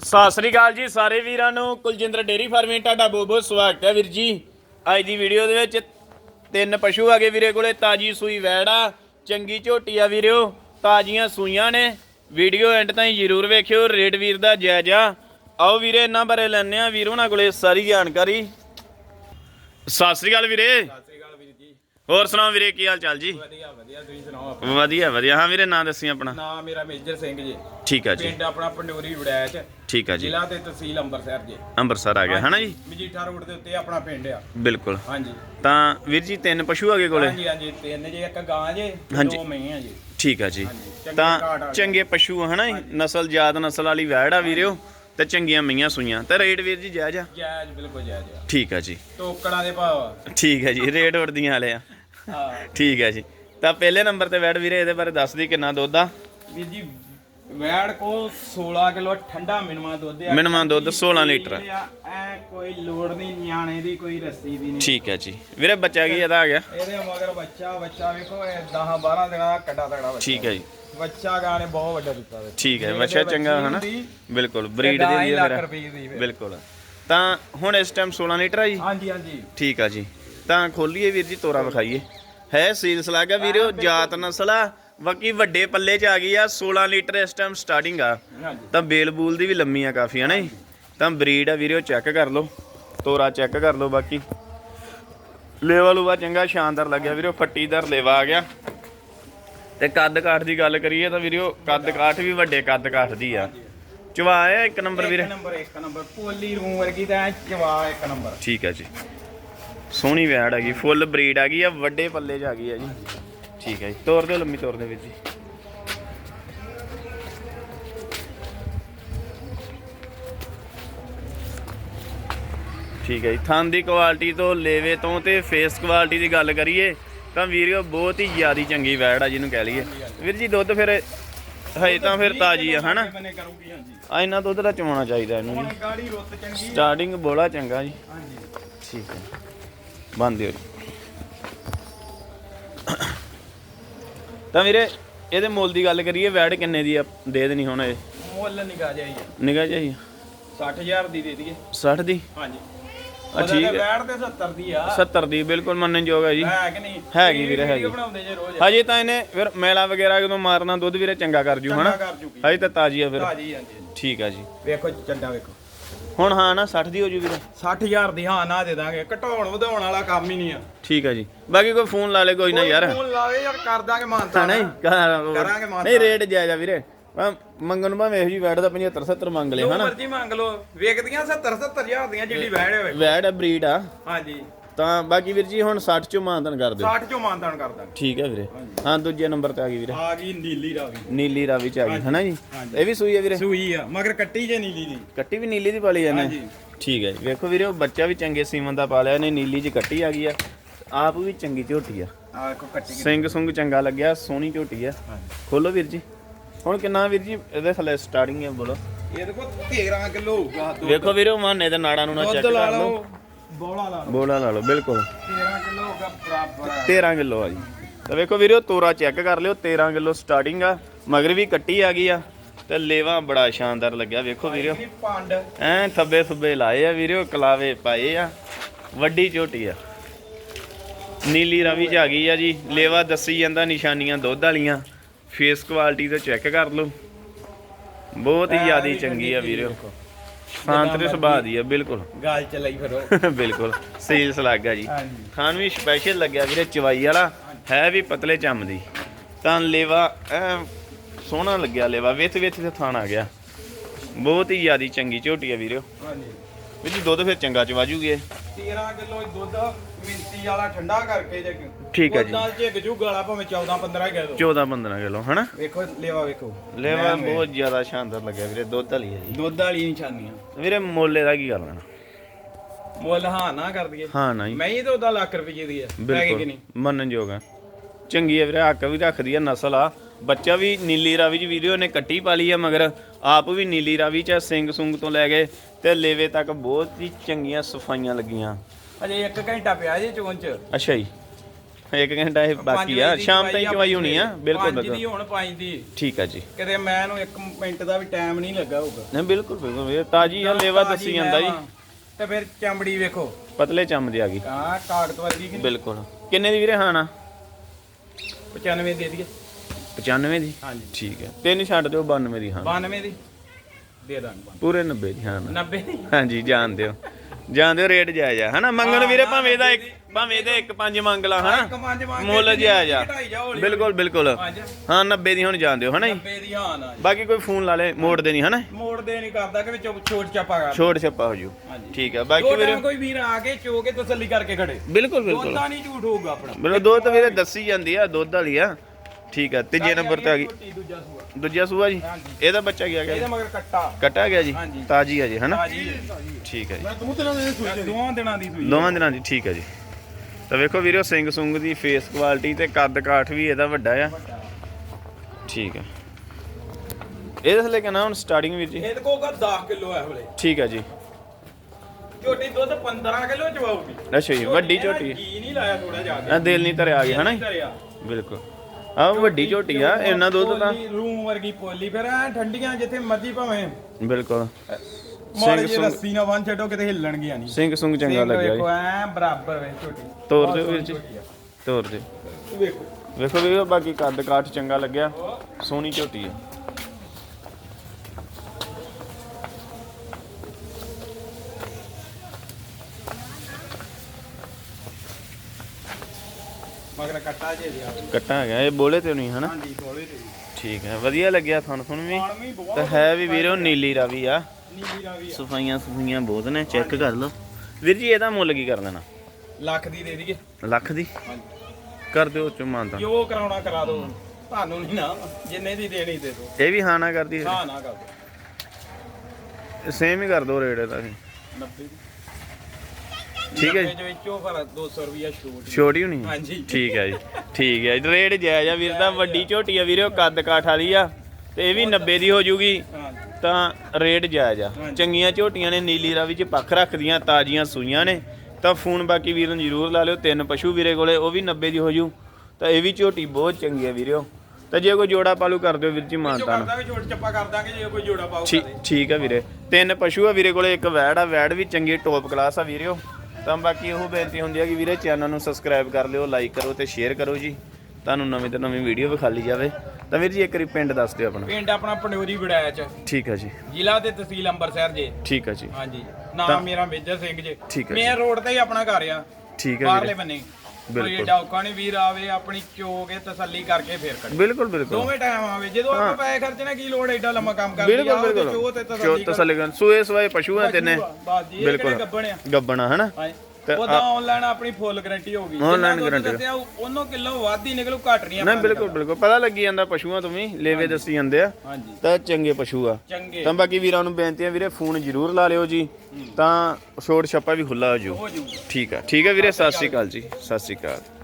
ਸਤਿ ਸ੍ਰੀ ਅਕਾਲ ਜੀ ਸਾਰੇ ਵੀਰਾਂ ਨੂੰ। ਕੁਲਜਿੰਦਰ ਡੇਰੀ ਫਾਰਮਿੰਗ ਤੁਹਾਡਾ ਬਹੁਤ ਬਹੁਤ ਸਵਾਗਤ ਹੈ ਵੀਰ ਜੀ। ਅੱਜ ਦੀ ਵੀਡੀਓ ਦੇ ਵਿੱਚ ਤਿੰਨ ਪਸ਼ੂ ਆ ਗਏ ਵੀਰੇ ਕੋਲੇ, ਤਾਜੀ ਸੂਈ ਵੈੜਾ ਚੰਗੀ ਝੋਟੀ ਆ ਵੀਰਿਓ ਤਾਜੀਆਂ ਸੂਈਆਂ ਨੇ। ਵੀਡੀਓ ਐਂਡ ਤਾਈਂ ਜ਼ਰੂਰ ਵੇਖਿਓ ਰੇਟ ਵੀਰ ਦਾ ਜਾਇਜ਼ਾ। ਆਓ ਵੀਰੇ, ਇਹਨਾਂ ਬਾਰੇ ਲੈਣੇ ਆ ਵੀਰ ਉਹਨਾਂ ਕੋਲੇ ਸਾਰੀ ਜਾਣਕਾਰੀ। ਸਤਿ ਸ੍ਰੀ ਅਕਾਲ ਵੀਰੇ ਸਤਿ ਸ੍ਰੀ ਅਕਾਲ ਵੀਰ ਜੀ ਹੋਰ ਸੁਣਾਓ ਵੀਰੇ ਕੀ ਹਾਲ ਚਾਲ ਜੀ? ਵਧੀਆ ਵਧੀਆ ਤੁਸੀਂ ਸੁਣਾਓ ਆਪਣਾ? ਵਧੀਆ ਵਧੀਆ। ਹਾਂ ਵੀਰੇ ਨਾਂ ਦੱਸੀ ਆਪਣਾ। ਨਾਮ ਮੇਰਾ ਮੇਜਰ ਸਿੰਘ ਜੀ। ਠੀਕ ਆ ਜੀ। ਪਿੰਡ ਆਪਣਾ ਪੰਡੋਰੀ ਵੜੈਚ। ਠੀਕ ਆ ਜੀ। ਜ਼ਿਲ੍ਹਾ ਤੇ ਤਹਿਸੀਲ ਅੰਮ੍ਰਿਤਸਰ ਜੀ। ਅੰਮ੍ਰਿਤਸਰ ਆ ਗਿਆ ਹਨਾ ਜੀ? ਮਜੀਠਾ ਰੋਡ ਦੇ ਉੱਤੇ ਆਪਣਾ ਪਿੰਡ ਆ। ਬਿਲਕੁਲ। ਹਾਂਜੀ। ਤਾਂ ਵੀਰ ਜੀ ਤਿੰਨ ਪਸ਼ੂ ਆਗੇ ਕੋਲੇ? ਹਾਂਜੀ ਹਾਂਜੀ ਤਿੰਨ ਜੀ ਇੱਕ ਗਾਂ ਜੀ। ਦੋ ਮਈਆਂ ਜੀ। ਠੀਕ ਆ ਜੀ। ਤਾਂ ਆ। ਚੰਗੇ ਪਸ਼ੂ ਹਨਾ ਜੀ? ਨਸਲ ਜਾਤ ਨਸਲ ਵਾਲੀ ਵੈੜ ਆ ਵੀਰਿਓ ਤੇ ਚੰਗੀਆਂ ਮਈਆਂ ਸੂਈਆਂ। ਤੇ ਰੇਟ ਵੀਰ ਜੀ ਜਾਇਜ਼ ਆ? ਜਾਇਜ਼ ਬਿਲਕੁਲ ਜਾਇਜ਼ ਆ। ਠੀਕ ਆ ਜੀ। ਟੋਕੜਾਂ ਦੇ ਭਾਅ। ਠੀਕ ਹੈ ਜੀ ਰੇਟ ਉੜਦੀਆਂ ਵਾਲੇ ਆ। ਠੀਕ ਹੈ ਜੀ। ਤਾਂ ਪਹਿਲੇ ਨੰਬਰ ਤੇ ਵੈੜ ਵੀਰੇ ਇਹਦੇ ਬਾਰੇ ਦੱਸ ਦੀ ਕਿੰਨਾ ਦੁੱਧ ਆ? ਵੀਰ ਜੀ ਵੈੜ ਕੋ 16 ਕਿਲੋ ਠੰਡਾ ਮਿਨਮਾ ਦੁੱਧ ਆ। ਮਿਨਮਮ ਦੁੱਧ 16 ਲੀਟਰ। ਐ ਕੋਈ ਲੋੜ ਨਹੀਂ ਨਿਆਣੇ ਦੀ ਕੋਈ ਰੱਸੀ ਦੀ ਨਹੀਂ। ਠੀਕ ਹੈ ਜੀ। ਵੀਰੇ ਬੱਚਾ ਕੀ ਇਹਦਾ ਆ ਗਿਆ? ਇਹਦੇ ਮਗਰ ਬੱਚਾ ਬੱਚਾ ਵੇਖੋ ਇਹ 10 12 ਦਿਨਾਂ ਦਾ ਕੱਡਾ ਤਗੜਾ ਬੱਚਾ। ਠੀਕ ਹੈ ਜੀ। ਬੱਚਾ ਗਾਣੇ ਬਹੁਤ ਵੱਡਾ ਦਿੱਤਾ ਵੇ ਠੀਕ ਹੈ ਬੱਚਾ ਚੰਗਾ ਹਨਾ? ਬਿਲਕੁਲ ਬਰੀਡ ਦੀ ਦੀ ਵੇ। ਬਿਲਕੁਲ। ਤਾਂ ਹੁਣ ਇਸ ਟਾਈਮ 16 ਲੀਟਰ ਆ ਜੀ? ਹਾਂਜੀ ਹਾਂਜੀ। ਠੀਕ ਆ ਜੀ। ਤਾਂ ਖੋਲੀਏ ਵੀਰ ਜੀ ਤੋਰਾ ਵਿਖਾਈਏ। ਹੈ ਸੀਲ ਸਲਾਗਾ ਵੀਰਿਓ ਜਾਤ ਨਸਲ ਆ ਬਾਕੀ ਵੱਡੇ ਪੱਲੇ ਚ ਆ ਗਈ ਆ 16 ਲੀਟਰ ਇਸ ਟਾਈਮ ਸਟਾਰਟਿੰਗ ਆ। ਤਾਂ ਬੇਲ ਬੂਲ ਦੀ ਵੀ ਲੰਮੀ ਆ ਕਾਫੀ ਹਨਾ ਤਾਂ ਬਰੀਡ ਆ ਵੀਰਿਓ ਚੈੱਕ ਕਰ ਲਓ। ਤੋਰਾ ਚੈੱਕ ਕਰ ਲਓ ਬਾਕੀ। ਲੇਵਾ ਲੂਵਾ ਚੰਗਾ ਸ਼ਾਨਦਾਰ ਲੱਗਿਆ ਵੀਰਿਓ ਫੱਟੀਦਾਰ ਲੇਵਾ ਆ ਗਿਆ। ਤੇ ਕੱਦ ਕਾਠ ਦੀ ਗੱਲ ਕਰੀਏ ਤਾਂ ਵੀਰਿਓ ਕੱਦ ਕਾਠ ਵੀ ਵੱਡੇ ਕੱਦ ਕਾਠ ਦੀ ਆ। ਚਵਾ ਆ ਇੱਕ ਨੰਬਰ ਵੀਰੇ? ਇੱਕ ਨੰਬਰ ਇੱਕ ਨੰਬਰ। ਪੋਲੀ ਰੂਮ ਵਰਗੀ ਤਾਂ ਜਵਾ ਇੱਕ ਨੰਬਰ। ਠੀਕ ਹੈ ਜੀ। ਸੋਹਣੀ ਵੈੜ ਹੈਗੀ ਫੁੱਲ ਬਰੀਡ ਹੈਗੀ ਆ ਵੱਡੇ ਪੱਲੇ 'ਚ ਆ ਗਈ ਆ ਜੀ। ਠੀਕ ਹੈ ਜੀ ਤੋਰ ਦਿਓ ਲੰਮੀ ਤੋਰ ਦੇ ਵਿੱਚ ਜੀ। ਠੀਕ ਹੈ ਜੀ ਥਣ ਦੀ ਕੁਆਲਿਟੀ ਤੋਂ ਲੇਵੇ ਤੋਂ ਤੇ ਫੇਸ ਕੁਆਲਿਟੀ ਦੀ ਗੱਲ ਕਰੀਏ ਤਾਂ ਵੀਰਿਓ ਬਹੁਤ ਹੀ ਜ਼ਿਆਦੀ ਚੰਗੀ ਵੈੜ ਆ ਜਿਹਨੂੰ ਕਹਿ ਲਈਏ। ਵੀਰ ਜੀ ਦੁੱਧ ਫਿਰ ਹਜੇ ਤਾਂ ਫਿਰ ਤਾਜੀ ਆ ਹਨਾ? ਆ ਇਹਨਾਂ ਦੁੱਧ ਦਾ ਚਵਾਉਣਾ ਚਾਹੀਦਾ ਇਹਨੂੰ ਜੀ। ਸਟਾਰਟਿੰਗ ਬੋਲਾ ਚੰਗਾ ਜੀ। ਹਾਂਜੀ। ਠੀਕ ਹੈ। ਬੰਦ ਦਿਓ ਜੀ ਤਾਂ ਵੀਰੇ ਇਹਦੇ ਮੁੱਲ ਦੀ ਗੱਲ ਕਰੀਏ ਵੈੜ ਕਿੰਨੇ ਦੀ ਆ? ਦੇ ਦੇਣੀ ਹੁਣ ਇਹ। ਮੁੱਲ ਨਿਕਾ ਜਾਈ ਨਿਗਾਹ ਜਾਈ 60000 ਦੀ ਦੇ ਦਈਏ। 60 ਦੀ? ਹਾਂਜੀ। ਆ ਠੀਕ ਹੈ ਬੈਠ ਤੇ 70 ਦੀ ਆ। 70 ਦੀ ਬਿਲਕੁਲ ਮੰਨਣਯੋਗ ਹੈ ਜੀ। ਹੈ ਕਿ ਨਹੀਂ? ਹੈਗੀ ਵੀਰੇ, ਹੈਗੀ। ਬਣਾਉਂਦੇ ਜੇ ਰੋਜ਼। ਹਜੇ ਤਾਂ ਇਹਨੇ ਫਿਰ ਮੈਲਾ ਵਗੈਰਾ ਜਦੋਂ ਮਾਰਨਾ ਦੁੱਧ ਵੀਰੇ ਚੰਗਾ ਕਰ ਜੂ ਹਨਾ? ਹਜੇ ਤਾਂ ਤਾਜੀ ਆ ਫਿਰ। ਭਾਜੀ ਹਾਂਜੀ ਠੀਕ ਆ ਜੀ। ਵੇਖੋ ਚੱਡਾ ਵੇਖੋ। ਹੁਣ ਹਾਂ ਨਾ 60 ਦੀ ਹੋ ਜੂ ਵੀਰੇ 60000 ਦੀ ਹਾਂ ਨਾ ਦੇ ਦਾਂਗੇ। ਘਟਾਉਣ ਵਧਾਉਣ ਵਾਲਾ ਕੰਮ ਹੀ ਨਹੀਂ ਆ। ਠੀਕ ਆ ਜੀ। ਬਾਕੀ ਕੋਈ ਫੋਨ ਲਾ ਲੇ ਕੋਈ ਨਾ ਯਾਰ। ਫੋਨ ਲਾਵੇ ਯਾਰ ਕਰ ਦਾਂਗੇ ਮਾਨਤਾ ਨਹੀਂ ਕਰ- ਕਰਾਂਗੇ ਮਾਨਤਾ। ਨਹੀਂ ਰੇਟ ਜਾਇਜ਼ ਆ ਵੀਰੇ। ਮੰਗਣ ਭਾਵੇਂ ਇਹੋ ਜੀ ਵੈੜ ਦਾ 75 70 ਮੰਗ ਲੈ ਹਨਾ। ਮਰਜ਼ੀ ਮੰਗ ਲਓ। ਵੇਖਦੀਆਂ 70 70000 ਦੀਆਂ ਜਿੱਡੀ ਵੈੜ ਹੋਵੇ। ਵੈੜ ਆ ਬਰੀਡ ਆ। ਹਾਂਜੀ। ਤਾਂ ਬਾਕੀ ਵੀਰ ਜੀ ਹੁਣ 60 ਚੋਂ ਮਾਨਤਨ ਕਰ ਦਿਓ। 60 ਚੋਂ ਮਾਨਤਾਨ ਕਰ ਦਾਂਗੇ। ਠੀਕ ਹੈ ਵੀਰੇ। ਹਾਂ ਦੂਜੇ ਨੰਬਰ ਤੇ ਆ ਗਈ ਵੀਰੇ। ਆ ਗਈ ਨੀਲੀ ਰਾਵੀ। ਨੀਲੀ ਰਾਵੀ ਚ ਆ ਗਈ ਹਨਾ ਜੀ? ਹਾਂਜੀ। ਇਹ ਵੀ ਸੂਈ ਹੈ ਵੀਰੇ? ਸੂਈ ਆ ਮਗਰ ਕੱਟੀ ਜੇ ਨੀਲੀ ਦੀ ਕੱਟੀ ਵੀ ਨੀਲੀ ਦੀ ਪਾਲੀ ਜਾਂਦੇ ਹਾਂਜੀ। ਠੀਕ ਹੈ ਜੀ। ਵੇਖੋ ਵੀਰੇ ਉਹ ਬੱਚਾ ਵੀ ਚੰਗੇ ਸੀਮਨ ਦਾ ਪਾਲਿਆ ਨੇ ਨੀਲੀ ਚ ਕੱਟੀ ਆ ਗਈ ਆ। ਆਪ ਵੀ ਚੰਗੀ ਝੋਟੀ ਆ। ਆ ਕੋ ਕੱਟੀ ਗਈ। ਸਿੰਘ ਸੁੰਗ ਚੰਗਾ ਲੱਗਿਆ ਸੋਹਣੀ ਝੋਟੀ ਆ। ਹਾਂਜੀ। ਖੋਲੋ ਵੀਰ ਜੀ। ਹੁਣ ਕਿੰਨਾ ਵੀਰ ਜੀ ਇਹਦੇ ਥੱਲੇ ਸਟਾਰਟਿੰਗ ਹੈ ਬੋਲੋ। ਇਹਦੇ ਕੋਲ 13 ਕਿਲੋ ਹੋਊਗਾ ਵੇਖੋ ਵੀਰੇ ਉਹ ਮਾਨੇ ਦੇ ਨਾੜਾਂ ਨੂੰ ਨਾ ਚੈੱਕ ਲਾ ਕਰ ਲਓ। ਲਓ। ਬੋਲਾ ਲਾ ਲਓ ਬੋਲਾ ਲਾ ਲਓ ਬਿਲਕੁਲ। 13 ਕਿਲੋ ਹੋਊਗਾ ਬਰਾਬਰ। ਆ। 13 ਕਿਲੋ ਆ ਜੀ। ਤਾਂ ਵੇਖੋ ਵੀਰੋ ਤੋਰਾ ਚੈੱਕ ਕਰ ਲਿਓ 13 ਕਿਲੋ ਸਟਾਰਟਿੰਗ ਆ ਮਗਰ ਵੀ ਕੱਟੀ ਆ ਗਈ ਆ ਤੇ ਲੇਵਾ ਬੜਾ ਸ਼ਾਨਦਾਰ ਲੱਗਿਆ ਵੇਖੋ ਵੀਰੋ। ਪੰਡ। ਐ ਥੱਬੇ ਥੁੱਬੇ ਲਾਏ ਆ ਵੀਰੋ ਕਲਾਵੇ ਪਾਏ ਆ ਵੱਡੀ ਝੋਟੀ ਆ। ਨੀਲੀ ਰਵੀ ਚ ਆ ਗਈ ਆ ਜੀ ਲੇਵਾ ਦੱਸੀ ਜਾਂਦਾ ਨਿਸ਼ਾਨੀਆਂ ਦੁੱਧ ਵਾਲੀਆਂ ਫੇਸ ਕੁਆਲਿਟੀ ਤੋਂ ਚੈੱਕ ਕਰ ਲਓ। ਬਹੁਤ ਹੀ ਜ਼ਿਆਦੀ ਚੰਗੀ ਆ ਵੀਰੋ। ਸ਼ਾਂਤ ਤੇ ਸੁਭਾਅ ਦੀ ਆ ਬਿਲਕੁਲ। ਗਾਲ ਚ ਲਈ ਫਿਰੋ। ਬਿਲਕੁਲ ਸੇਲਸ ਲੱਗਾ ਜੀ। ਹਾਂਜੀ। ਖਾਣ ਵੀ ਸਪੈਸ਼ਲ ਲੱਗਿਆ ਵੀਰੇ ਚਵਾਈ ਵਾਲਾ ਹੈ ਵੀ ਪਤਲੇ ਚੰਮ ਦੀ। ਤਾਂ ਲੇਵਾ ਐ ਸੋਹਣਾ ਲੱਗਿਆ ਲੇਵਾ ਵਿੱਚ ਵਿੱਚ ਤੇ ਥਾਣ ਆ ਗਿਆ। ਬਹੁਤ ਹੀ ਜ਼ਿਆਦੀ ਚੰਗੀ ਝੋਟੀ ਆ ਵੀਰੇ ਹਾਂਜੀ। ਵੀ ਜੀ ਦੁੱਧ ਫਿਰ ਚੰਗਾ ਚਵਾ ਜੂਗੀ ਇਹ। 13 ਕਿਲੋ ਦੁੱਧ ਮਿੰਤੀ ਵਾਲਾ ਠੰਡਾ ਕਰਕੇ ਜੇ ਠੀਕ ਹੈ ਜੀ। ਨਾਲ ਜੇ ਗਜੂ ਗਾਲਾ ਭਾਵੇਂ 14 15 ਕਹਿ ਦੋ। 14 15 ਕਿਲੋ ਹਨਾ? ਵੇਖੋ ਲੇਵਾ ਵੇਖੋ। ਲੇਵਾ ਬਹੁਤ ਜ਼ਿਆਦਾ ਸ਼ਾਨਦਾਰ ਲੱਗਿਆ ਵੀਰੇ ਦੁੱਧ ਵਾਲੀ ਹੈ ਜੀ। ਦੁੱਧ ਵਾਲੀ ਨਿਸ਼ਾਨੀਆਂ ਵੀਰੇ ਮੋਲੇ ਦਾ ਕੀ ਕਰਨਾ ਮੁੱਲ ਹਾਂ ਨਾ ਕਰ ਦਈਏ। ਹਾਂ ਨਾ ਮੈਂ ਹੀ ਤਾਂ ਉਹਦਾ ਲੱਖ ਰੁਪਏ ਦੀ ਹੈ ਬਿਲਕੁਲ। ਨਹੀਂ? ਮੰਨਣਯੋਗ ਆ। ਚੰਗੀ ਆ ਵੀਰੇ ਹੱਕ ਵੀ ਰੱਖਦੀ ਆ ਨਸਲ ਆ। ਬੱਚਾ ਵੀ ਨੀਲੀ ਰਾਵੀ ਚ ਵੀਡੀਓ ਨੇ ਕੱਟੀ ਪਾਲੀ ਆ ਮਗਰ ਆਪ ਵੀ ਨੀਲੀ ਰਾਵੀ ਚ ਸਿੰਘ ਸੁੰਗ ਤੋਂ ਲੈ ਕੇ ਤੇ ਲੇਵੇ ਤੱਕ ਬਹੁਤ ਹੀ ਚੰਗੀਆਂ ਸਫਾਈਆਂ ਲੱਗੀਆਂ। ਅਜੇ 1 ਘੰਟਾ ਪਿਆ ਜੇ ਚੋਂ ਚ। ਅੱਛਾ ਜੀ। ਇੱਕ ਘੰਟਾ ਇਹ ਬਾਕੀ ਆ ਸ਼ਾਮ ਤਾਈਂ ਚਵਾਈ ਹੋਣੀ ਆ ਬਿਲਕੁਲ ਪੰਜ ਦੀ ਬਿਲਕੁਲ। ਹੁਣ ਪੰਜ ਦੀ। ਠੀਕ ਆ ਜੀ। ਕਿਤੇ ਮੈਂ ਨੂੰ ਇੱਕ ਮਿੰਟ ਦਾ ਵੀ ਟਾਈਮ ਨਹੀਂ ਲੱਗਾ ਹੋਊਗਾ। ਨਹੀਂ ਬਿਲਕੁਲ ਬਿਲਕੁਲ ਵੀਰੇ ਤਾਜੀ ਆ ਲੇਵਾ ਦੱਸੀ ਜਾਂਦਾ ਜੀ। ਤੇ ਫਿਰ ਚਮੜੀ ਵੇਖੋ। ਪਤਲੇ ਚੰਮ ਦੀ ਆ ਗਈ। ਆ ਕਾਗਜ਼ ਵਰਗੀ? ਬਿਲਕੁਲ। ਕਿੰਨੇ ਦੀ ਵੀਰੇ ਹਾਣਾ 95 ਦੇ ਦਈਏ। 95 ਦੀ? ਹਾਂਜੀ। ਠੀਕ ਹੈ। ਤਿੰਨ ਛੱਡ ਦਿਓ 92 ਦੀ ਹਾਂ। 92 ਦੀ? ਦੇ ਦਾਂਗੇ ਪੂਰੇ 90 ਦੀ ਹਾਂ 90 ਦੀ? ਹਾਂਜੀ ਜਾਣ ਦਿਓ। ਜਾਣ ਦਿਓ ਰੇਟ ਜਾਇਜ਼ ਆ ਹਨਾ ਮੰਗਣ ਵੀਰੇ ਭਾਵੇਂ ਇਹਦਾ ਇੱਕ ਭਾਵੇਂ ਇਹਦਾ ਇੱਕ ਪੰਜ ਮੰਗ ਲਾ ਹਨਾ ਮੁੱਲ ਜਾਇਜ਼ ਆ। ਬਿਲਕੁਲ ਬਿਲਕੁਲ। ਹਾਂ 90 ਦੀ ਹੁਣ ਜਾਣ ਦਿਓ ਹਨਾ ਜੀ? 90 ਦੀ ਹਾਂ ਨਾ ਜੀ। ਬਾਕੀ ਕੋਈ ਫੋਨ ਲਾ ਲੇ ਮੋੜ ਦੇ ਨਹੀਂ ਹਨਾ ਮੋੜ ਦੇ ਨਹੀਂ ਕਰਦਾ ਕਿ ਵਿੱਚ ਛੋਟ ਛਾਪਾ ਕਰ ਛੋੜ ਛੱਪਾ ਹੋ ਜੂ। ਠੀਕ ਹੈ ਬਾਕੀ ਵੀਰੇ ਕੋਈ ਵੀਰ ਆ ਕੇ ਚੋ ਕੇ ਤਸੱਲੀ ਕਰਕੇ ਖੜੇ। ਬਿਲਕੁਲ ਬਿਲਕੁਲ। ਉਹਦਾ ਨਹੀਂ ਝੂਠ ਹੋਊਗਾ ਆਪਣਾ। ਬਿਲਕੁਲ ਦੁੱਧ ਵੀਰੇ ਦੱਸੀ ਜਾਂਦੀ ਆ ਦੁੱਧ ਵਾਲੀ ਆ। ਠੀਕ ਆ ਤੀਜੇ ਨੰਬਰ ਤੇ ਆ ਗਈ। ਝੋਟੀ ਦੂਜਾ ਸੂਆ। ਦੂਜਾ ਸੂਆ ਜੀ? ਹਾਂਜੀ। ਇਹਦਾ ਬੱਚਾ ਗਿਆ ਇਹਦੇ ਗਿਆ ਮਗਰ ਕੱਟਾ। ਕੱਟਾ ਗਿਆ ਜੀ? ਹਾਂਜੀ। ਤਾਜੀ ਆ ਜੀ ਹਨਾ? ਠੀਕ ਹੈ ਜੀ। ਦੋਵਾਂ ਦਿਨਾਂ ਦੀ ਸੂਈ ਦੋਵਾਂ ਦਿਨਾਂ ਦੀ ਠੀਕ ਹੈ ਜੀ। ਤਾਂ ਵੇਖੋ ਵੀਰੋ ਸਿੰਘ ਸੁੰਗ ਦੀ ਫੇਸ ਕੁਆਲਿਟੀ ਤੇ ਕੱਦ ਕਾਠ ਵੀ ਇਹਦਾ ਵੱਡਾ ਆ। ਠੀਕ ਹੈ ਇਹਦੇ ਥੱਲੇ ਕਿੰਨਾ ਹੁਣ ਸਟਾਰਟਿੰਗ ਵੀਰ ਜੀ। ਇਹਦੇ ਕੋਲ 10 ਕਿਲੋ ਹੈ ਹਲੇ। ਠੀਕ ਹੈ ਜੀ। ਝੋਟੀ ਦੁੱਧ 15 ਕਿਲੋ ਚਵਾਉਗੀ ਅੱਛਾ ਜੀ ਵੱਡੀ ਝੋਟੀ ਹੈ ਕੀ ਨਹੀਂ ਲਾਇਆ ਥੋੜਾ ਜਾ ਆ ਦਿਲ ਨਹੀਂ ਧਰਿਆ ਗਿਆ ਹਨਾ ਜੀ? ਬਿਲਕੁਲ। ਆ ਵੱਡੀ ਝੋਟੀ ਆ ਇਹਨਾਂ ਦੁੱਧ ਪੋਲੀ, ਰੂਮ ਵਰਗੀ ਪੋਲੀ ਫਿਰ ਐ ਠੰਡੀਆਂ ਜਿੱਥੇ ਮਰਜ਼ੀ ਭਾਵੇਂ। ਬਿਲਕੁਲ। ਜਿਹੀ ਸੁੰਗ ਰੱਸੀ ਨਾ ਬੰਨ ਛੱਡੋ ਕਿਤੇ ਹਿੱਲਣਗੀਆਂ ਨਹੀਂ। ਸਿੰਘ ਸੁੰਗ ਚੰਗਾ ਲੱਗਿਆ ਜੀ। ਐ ਬਰਾਬਰ ਵੇ ਝੋਟੀ। ਤੋਰ ਦਿਓ ਵੀਰ ਜੀ। ਤੋਰ ਦਿਓ। ਵੇਖੋ। ਵੇਖੋ ਵੀਰੋ ਬਾਕੀ ਕੱਦ ਕਾਠ ਚੰਗਾ ਲੱਗਿਆ। ਸੋਹਣੀ ਝੋਟੀ ਹੈ ਮਗਰ ਕੱਟਾ ਜੇ ਕੱਟਾ ਹੈਗਾ ਇਹ ਬੋਲੇ ਤੇ ਨਹੀਂ ਹਨਾ? ਹਾਂਜੀ ਥੋੜੇ ਤੇ। ਠੀਕ ਹੈ ਵਧੀਆ ਲੱਗਿਆ ਤੁਹਾਨੂੰ ਤੁਹਾਨੂੰ ਵੀ। ਤਾਂ ਹੈ ਵੀ ਵੀਰੋ ਨੀਲੀ ਰਾਵੀ ਆ। ਨੀਲੀ ਰਾਵੀ ਸਫਾਈਆਂ ਸਫਾਈਆਂ ਬਹੁਤ ਨੇ ਚੈੱਕ ਕਰ ਲਓ। ਵੀਰ ਜੀ ਇਹਦਾ ਮੁੱਲ ਕੀ ਕਰ ਦੇਣਾ? ਲੱਖ ਦੀ ਦੇ ਦਈਏ। ਲੱਖ ਦੀ? ਕਰ ਦਿਓ ਚ ਮਾਨਤਾ। ਜੋ ਕਰਾਉਣਾ ਕਰਾ ਦੋ। ਤੁਹਾਨੂੰ ਨਹੀਂ ਨਾ ਜਿੰਨੇ ਦੀ ਦੇਣੀ ਦੇ ਦੋ। ਇਹ ਵੀ ਹਾਂ ਨਾ ਕਰਦੀ। ਹਾਂ ਨਾ ਕਰ ਦੋ। ਸੇਮ ਹੀ ਕਰ ਦਿਓ ਰੇਟ ਇਹਦਾ ਵੀ। 90 ਠੀਕ ਹੈ ਜੀ। ਵਿੱਚੋਂ ਫਿਰ 200 ਰੁਪਿਆ ਛੂਟ ਛੋਟੀ ਹੋਣੀ ਹਾਂਜੀ। ਠੀਕ ਹੈ ਜੀ। ਠੀਕ ਹੈ ਜੀ। ਰੇਟ ਜਾਇਜ਼ ਆ ਵੀਰ ਦਾ ਵੱਡੀ ਝੋਟੀ ਆ ਵੀਰੋ ਕੱਦ ਕਾਠ ਵਾਲੀ ਆ। ਤੇ ਇਹ ਵੀ 90 ਦੀ ਹੋ ਜੂਗੀ। ਤਾਂ ਰੇਟ ਜਾਇਜ਼ ਆ। ਚੰਗੀਆਂ ਝੋਟੀਆਂ ਨੇ ਨੀਲੀ ਰਾਵੀ ਚ ਪੱਖ ਰੱਖਦੀਆਂ ਤਾਜ਼ੀਆਂ ਸੂਈਆਂ ਨੇ। ਤਾਂ ਫੋਨ ਬਾਕੀ ਵੀਰ ਨੂੰ ਜ਼ਰੂਰ ਲਾ ਲਿਓ ਤਿੰਨ ਪਸ਼ੂ ਵੀਰੇ ਕੋਲੇ ਉਹ ਵੀ 90 ਦੀ ਹੋ ਜੂ। ਤਾਂ ਇਹ ਵੀ ਝੋਟੀ ਬਹੁਤ ਚੰਗੀ ਆ ਵੀਰਿਓ। ਤਾਂ ਜੇ ਕੋਈ ਜੋੜਾ ਪਾਲੂ ਕਰ ਦਿਓ ਵੀਰ ਜੀ ਮਾਨਤਾ ਨੂੰ ਕਰਦਾ ਵੀ ਛੋਟ ਚੱਪਾ ਕਰ ਦਾਂਗੇ ਜੇ ਕੋਈ ਜੋੜਾ ਠੀਕ ਠੀਕ ਆ ਵੀਰੇ। ਤਿੰਨ ਪਸ਼ੂ ਆ ਵੀਰੇ ਕੋਲੇ ਇੱਕ ਵੈੜ ਆ ਵੈੜ ਵੀ ਚੰਗੀ ਟੌਪ ਕਲਾਸ ਆ ਵੀਰਿਓ। ਤਾਂ ਬਾਕੀ ਉਹ ਬੇਨਤੀ ਹੁੰਦੀ ਆ ਕਿ ਵੀਰੇ ਚੈਨਲ ਨੂੰ ਸਬਸਕ੍ਰਾਈਬ ਕਰ ਲਿਓ ਲਾਈਕ ਕਰੋ ਤੇ ਸ਼ੇਅਰ ਕਰੋ ਜੀ। ਤੁਹਾਨੂੰ ਨਵੀਂ ਤੋਂ ਨਵੀਂ ਵੀਡੀਓ ਵਿਖਾਲੀ ਜਾਵੇ। ਤਾਂ ਵੀਰ ਜੀ ਇੱਕ ਵਾਰੀ ਪਿੰਡ ਦੱਸ ਦਿਓ ਆਪਣਾ। ਪਿੰਡ ਆਪਣਾ ਪੰਡੋਰੀ ਬੜਾਇਆ ਚ। ਠੀਕ ਆ ਜੀ। ਜ਼ਿਲ੍ਹਾ ਤੇ ਤਹਿਸੀਲ ਅੰਮ੍ਰਿਤਸਰ ਜੇ। ਠੀਕ ਆ ਜੀ। ਹਾਂਜੀ। ਨਾਮ ਮੇਰਾ ਮੇਜਰ ਸਿੰਘ ਜੇ। ਠੀਕ ਹੈ ਮੇਨ ਰੋਡ ਤੇ ਹੀ ਆਪਣਾ ਘਰ ਆ। ਠੀਕ ਆ ਬਾਹਰਲੇ ਵੀਰੇ। ਬੰਨੇ ਬਿਲਕੁਲ। ਕੋਈ ਡੌਕਾ ਨਹੀਂ ਵੀਰ ਆਵੇ ਆਪਣੀ ਚੋ ਕੇ ਤਸੱਲੀ ਕਰਕੇ ਫੇਰ ਕੱਢ। ਬਿਲਕੁਲ ਬਿਲਕੁਲ। ਦੋਵੇਂ ਟਾਈਮ ਆਵੇ ਜਦੋਂ ਆਪਾਂ ਪੈਸੇ ਖਰਚਣੇ ਕੀ ਲੋੜ ਐਡਾ ਲੰਮਾ ਕੰਮ ਕਰ ਬਿਲਕੁਲ ਚੋ ਤੇ ਬਿਲਕੁਲ ਤਸੱਲੀ ਕਰ ਤਸੱਲੀ ਕਰਨ। ਸੂਏ ਸਵਾਏ ਪਸ਼ੂ ਆ ਤਿੰਨੇ ਬਾਤ ਜੀ ਇਹ ਬਿਲਕੁਲ। ਕਿਹੜੇ ਗੱਬਣ ਆ? ਗੱਬਣਾ ਹਨਾ? ਹਾਂਜੀ ਤੇ ਉਹਦਾ ਆਨਲਾਈਨ ਆਪਣੀ ਫੁੱਲ ਗਾਰੰਟੀ ਹੋਗੀ Online guarantee। ਦੱਸਿਆ ਉਹਨੋਂ ਕਿਲੋ ਵੱਧ ਹੀ ਨਿਕਲੂ ਘਟ ਨਹੀਂ ਨਾ ਬਿਲਕੁਲ ਬਿਲਕੁਲ। ਪਤਾ ਲੱਗੀ ਜਾਂਦਾ ਪਸ਼ੂਆਂ ਤੋਂ ਵੀ ਲੇਵੇ ਦੱਸੀ ਜਾਂਦੇ ਆ। ਤਾਂ ਚੰਗੇ ਪਸ਼ੂ ਆ। ਚੰਗੇ। ਤਾਂ ਬਾਕੀ ਵੀਰਾਂ ਨੂੰ ਬੇਨਤੀ ਆ ਵੀਰੇ ਫੋਨ ਜ਼ਰੂਰ ਲਾ ਲਿਓ ਜੀ। ਤਾਂ ਛੋਟ ਛੱਪਾ ਵੀ ਖੁੱਲਾ ਹੋ ਹੋ ਜੂ। ਠੀਕ ਆ। ਠੀਕ ਆ ਵੀਰੇ ਸਤਿ ਸ਼੍ਰੀ ਅਕਾਲ ਜੀ। ਸਤਿ ਸ਼੍ਰੀ ਅਕਾਲ।